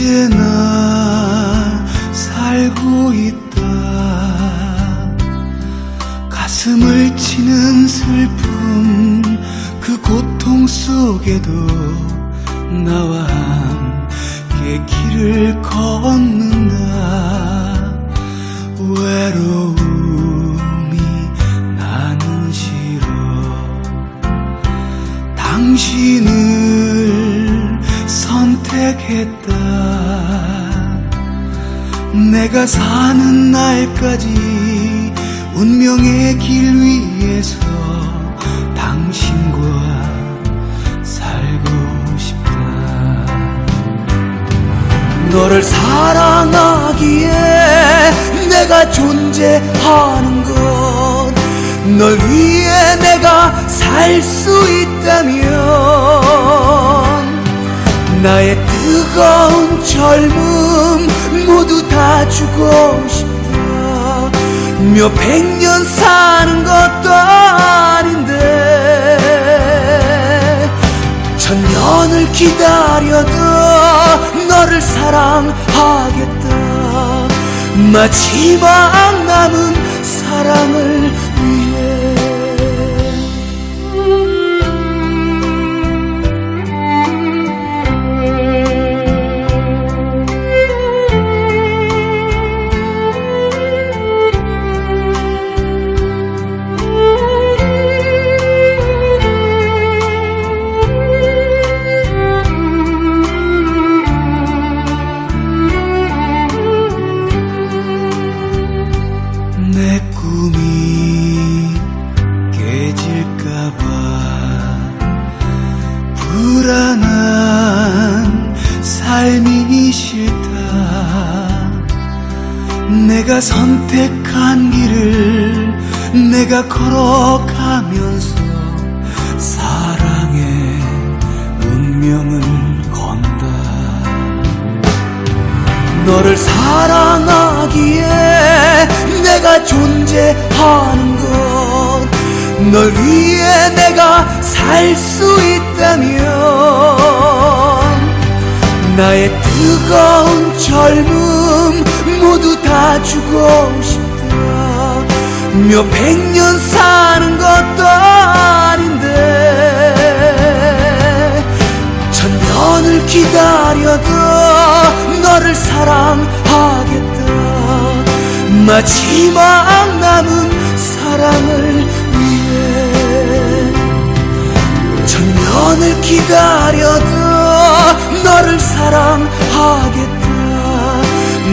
언제나 살고 있다. 가슴을 치는 슬픔 그 고통 속에도 나와 함께 길을 걷는다. 외로움이 나는 싫어. 당신을 선택했다 내가 사는 날까지 운명의 길 위에서 당신과 살고 싶다. 너를 사랑하기에 내가 존재하는 것 널 위해 내가 살 수 있다면 나의 뜨거운 젊음 모두 다 주고 싶다 몇 백 년 사는 것도 아닌데 천년을 기다려도 너를 사랑하겠다. 마지막 남은 사랑을 삶이 싫다. 내가 선택한 길을 내가 걸어가면서 사랑의 운명을 건다. 너를 사랑하기에 내가 존재하는 것 널 위해 내가 살 수 있다면 나의 뜨거운 젊음 모두 다 주고 싶다. 몇 백 년 사는 것도 아닌데 천년을 기다려도 너를 사랑하겠다. 마지막 남은 사랑을 위해 천년을 기다려도 사랑하겠다.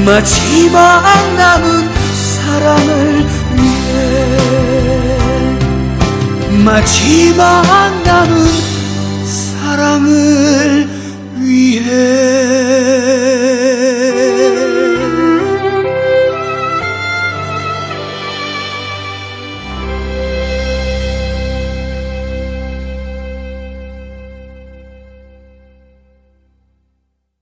마지막 남은 사랑을 위해 마지막 남은 사랑을 위해